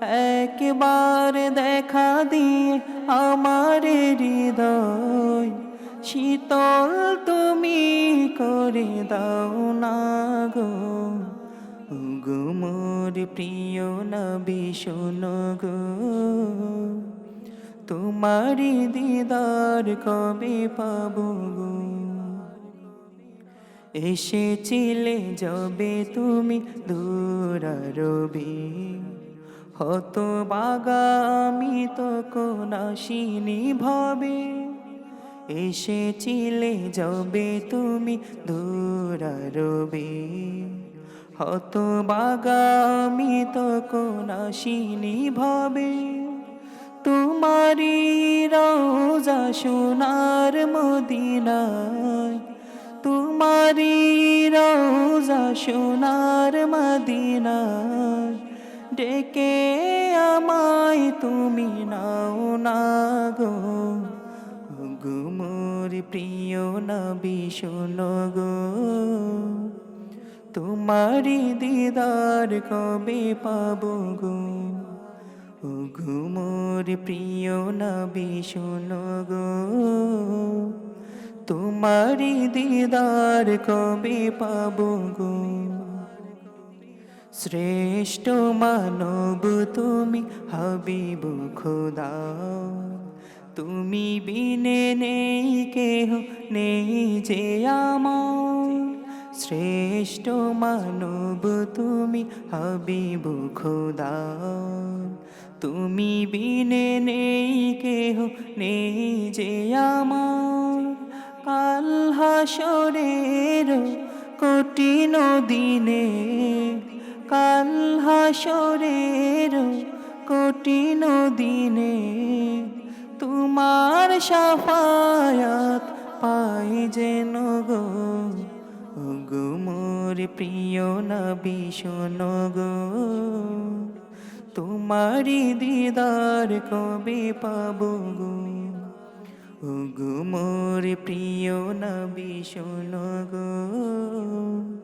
একবার দেখা দিয়ে আমার হৃদয় শীতল তুমি করে দাও না গো। গো মোর প্রিয় নবী, শোনো গো। তোমারি দিদার কবে পাবো গো? এসেছিলে যবে তুমি দূরারবি হত বাগামি তো কোনাশিনী ভবে এসেছিলে যবে তুমি দূরারবি হত বাগামি তো কোনাশিনী ভবে তোমারি রোজা সোনার মদিনায় তোমারি রোজা সোনার মদিনায়। ডেকে আমায় তুমি নাও না গো। গো প্রিয় নবী, শোনো গো। তোমারি দিদার কবে পাবো গো? ও গো মোর প্রিয় নবী, শোনো গো। তোমারি দিদার কবে পাবো গো? শ্রেষ্ঠ মানব তুমি হাবিব খোদা। তুমি বিনে নেই, কেহ নেই যে আমার শ্রেষ্ঠ মানব তুমি হাবিব খোদা। তুমি বিনে নেই, কেহ নেই যে আমার কাল হাসরের কঠিন দিনে হাসরের কঠিন দিনে তোমার সাফায়াত পাই যেন গো। ও গো মোর প্রিয় নবী, শোনো গো। তোমারি দিদার কবে পাবো গো? গো প্রিয় নবী, শোনো গো।